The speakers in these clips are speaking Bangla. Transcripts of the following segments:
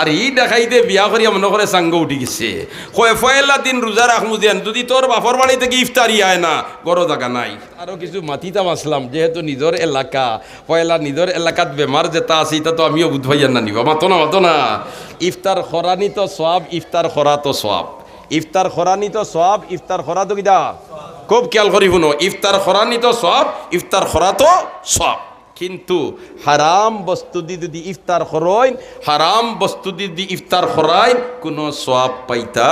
আর ই দেখাইতে বিয়া করিয়া মনে করে সাঙ্গ উঠি গেছে। কয়, ফয়লা দিন রোজা রাখমু দেন যদি তোর বাপর বাড়ি থেকে ইফতারি আয় না গরো জায়গা নাই। আরও কিছু মাতিতাম আসলাম, যেহেতু নিজের এলাকা পয়লা নিজের এলাকাত বেমার যেটা আছে এটা তো আমিও বুধভাইয়া না নিবা। মাতো না মাতো না। ইফতার খরানি তো সব ইফতার খরা তো সব ইফতার খরানি তো সব ইফতার খরা তো কিটা খুব খেয়াল করি শুনো ইফতার খরানি তো সব ইফতার খরা তো সব কিন্তু হারাম বস্তু দি যদি ইফতার খরইন হারাম বস্তু দি যদি ইফতার খরাইন কোনো সব পাইতা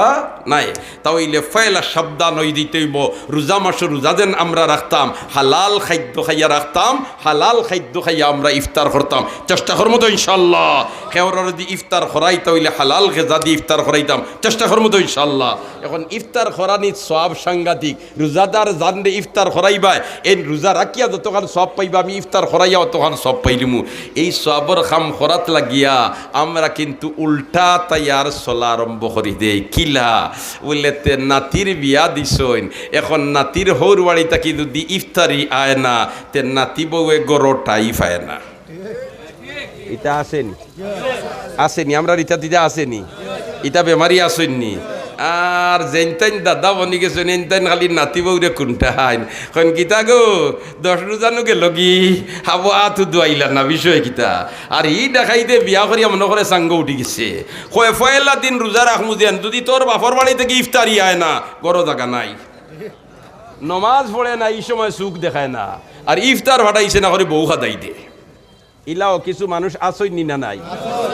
নাই। তাইলে ফয়লা সাবধান হই দিতেইব রোজা মাস রোজা যেন আমরা রাখতাম, হালাল খাদ্য খাইয়া রাখতাম, হালাল খাদ্য খাইয়া আমরা ইফতার করতাম। চেষ্টা করব তো ইনশাল্লাহ কেউরা যদি ইফতার খরাই তাইলে হালাল খেজা দিয়ে ইফতার খরাইতাম চেষ্টা করব তো ইনশাল্লাহ এখন ইফতার খরানির সব সাংঘাতিক। রোজাদার জানলে ইফতার খরাইবাই এই রোজা রাখিয়া যতক্ষণ সব পাইবা, আমি ইফতার খরাইয়া অতক্ষণ সব পাইলিমু। এই সবর খাম খরাত লাগিয়া আমরা কিন্তু উল্টা তাইয়ার চলা আরম্ভ করি দেই। কিলা বললে তে নাতির বিয়া দিছইন। এখন নাতির হৌর তাকি যদি ইফতারি আয় না। তে নাতি বউয়ে গরোটাই পায় না। এটা আসেনি আসেনি আমরা রিতা দিদা আসেনি ইটা বেমারি আসেননি আর যেনতেন দাদা বনি গেছেন এনতেন খালি নাতি বউরে কোনটা হাইন। কন কিতা গো, দশ রোজানো গেল কি? হাবো আথু দুয়াইলা না, বিষয় কিতা আর ই দেখাইতে বিয়া করিয়া মনে করে সাঙ্গ উঠি গেছে। কয়, ফয়লা দিন রোজা রাখমু দেন যদি তোর বাপর বাড়ি থেকে ইফতারি আয় না, গরো জায়গা নাই। নমাজ পড়ে না, এই সময় সুখ দেখায় না। আর ইফতার ভাটাইছে না করে বউ খাদাই দে। ইলাও কিছু মানুষ আসই নিনা নাই।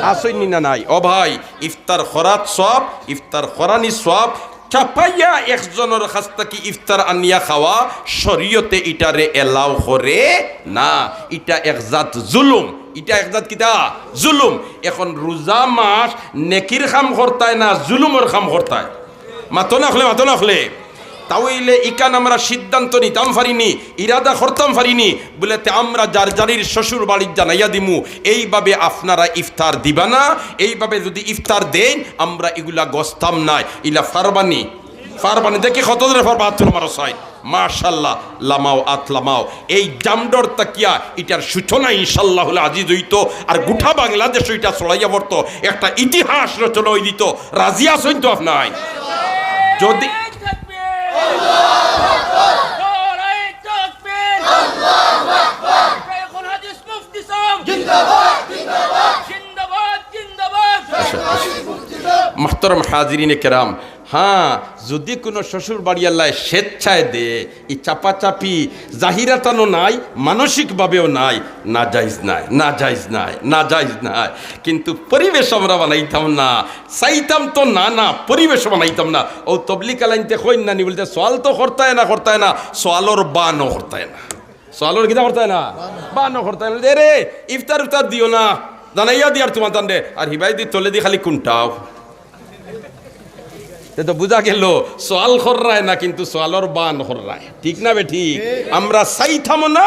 আসই নিনা নাই। ও ভাই, ইফতার খরাত সব, ইফতার খরানি সব, চাপাইয়া একজনের কাছ থেকে ইফতার আনিয়া খাওয়া, শরীয়তে ইটারে এলাও করে না। ইটা একজাত জুলুম। ইটা একজাত কিতা? জুলুম। এখন রোজা মাস নেকির খাম করতায় না জুলুমের খাম করতায় মাতো না হলে মাতো না হলে তাওইলে ইকান আমরা সিদ্ধান্ত নিতাম ফারিনি, ইরাদা করতাম ফারিনি বলে তে আমরা যার জারির শ্বশুর বাড়ির জানাইয়া দিমু, এইভাবে আপনারা ইফতার দিবা না, এইভাবে যদি ইফতার দেন, আমরা এগুলা গস্তাম নাই। ইলা ফারবানি ফারবানি দেখি কত ধরে ফারবা? হাত মারো সাই মাশাল্লাহ, লামাও আত লামাও। এই জামডর তাকিয়া, এটার সূচনা ইনশাল্লাহ হলে আজিজ হইতো, আর গোটা বাংলাদেশ এটা চলাইয়া পড়তো। একটা ইতিহাস রচনা হই দিত রাজিয়া সইতো আপনার যদি মাহতরম হাজিরিনে কেরাম। হ্যাঁ যদি কোনো শ্বশুর বাড়ি আল্লাহ স্বেচ্ছায় দে, এই চাপাচাপি জাহিরাতানো নাই, মানসিকভাবেও নাই না যাইজ নাই না যাইজ নাই না যাইজ নাই। কিন্তু পরিবেশ আমরা বানাইতাম না, চাইতাম তো না না, পরিবেশ বানাইতাম না। ও তবলিক আলাইনতে কই না নি বলতে, সোয়াল তো করতায় না করতায় না, সোয়ালোর বানও করতায় না। সোয়ালোর কিনা করতায় না? বানও করতায় না। রে ইফতার উফতার দিও না। জানাইয়া দিয়ার তোমার তান্ডে আর হিবাই দি তলে দি খালি কোনটাও তে বুঝা গেল, সোয়াল খররায় না কিন্তু সোয়ালর বান খররায়। ঠিক না বে ঠিক? আমরা চাইতাম না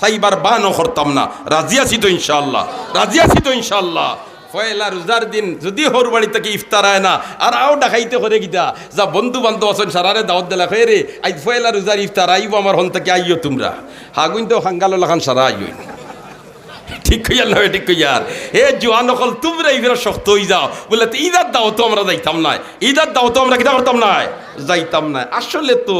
চাইবার বানও করতাম না। রাজি আছি তো ইনশাল্লাহ রাজি আছি তো ইনশাল্লাহ ফয়লা রোজার দিন যদি হর বাড়ি থেকে ইফতার হয় না, আর আও ডাকাইতে করে গিতা যা বন্ধু বান্ধব আছেন, সারারে দাওয়াত দিলা হয়ে রে আজ ফয়লা রোজার ইফতার আইব আমার হন থেকে আইও তোমরা। হাগুন তো হাঙ্গালো লাখান সারা আইও ঠিক কইয়ার নয় ঠিক কইয়ার হে জোয়ান অকল, তোমরা এইগুলো শক্ত হয়ে যাও। বলে ঈদার দাও তো আমরা দেখতাম না ঈদার দাও তো আমরা কিতা করতাম না যাইতাম না। আসলে তো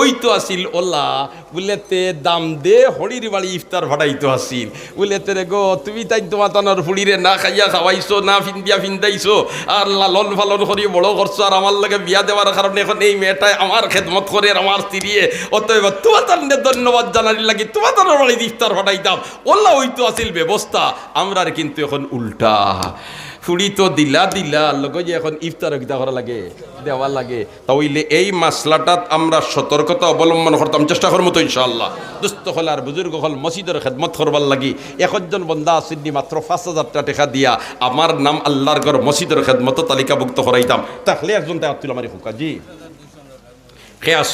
ওই তো আসিল ওলা, বলে তে দাম দে, হরির বাড়ি ইফতার ভাড়াইতো আসিল। বলে তে রে গো, তুমি তাই তোমার তানোর ফুড়িরে না খাইয়া খাওয়াইছো, না ফিন্দিয়া ফিন্দাইছো, আর লালন ফালন করি বড় করছ, আর আমার লাগে বিয়া দেওয়ার কারণে এখন এই মেয়েটাই আমার খেদমত করে আমার স্ত্রীয়ে। অতএব তোমার তান্ডে ধন্যবাদ জানারি লাগি তোমার তানোর বাড়ি ইফতার ভাড়াইতাম। ওল্লা ওই তো আসিল ব্যবস্থা, আমরার কিন্তু এখন উল্টা। ফুড়ি তো দিলা দিলা লগে এখন ইফতার কিতা করা লাগে দেওয়া লাগে। তাইলে এই মাসলাটাত আমরা সতর্কতা অবলম্বন করতাম চেষ্টা করব তো ইনশাআল্লাহ। দুস্থ হল আর বুজুর্গ হল মসজিদের খেদমত করবার লাগি। একজন বন্দা আসেননি মাত্র পাঁচ হাজারটা টাকা দিয়া। আমার নাম আল্লাহর ঘর মসজিদের খেদমত তালিকাভুক্ত করাইতাম তাহলে একজন তাই আব্দুল আমার হুকা জি। খেয়াস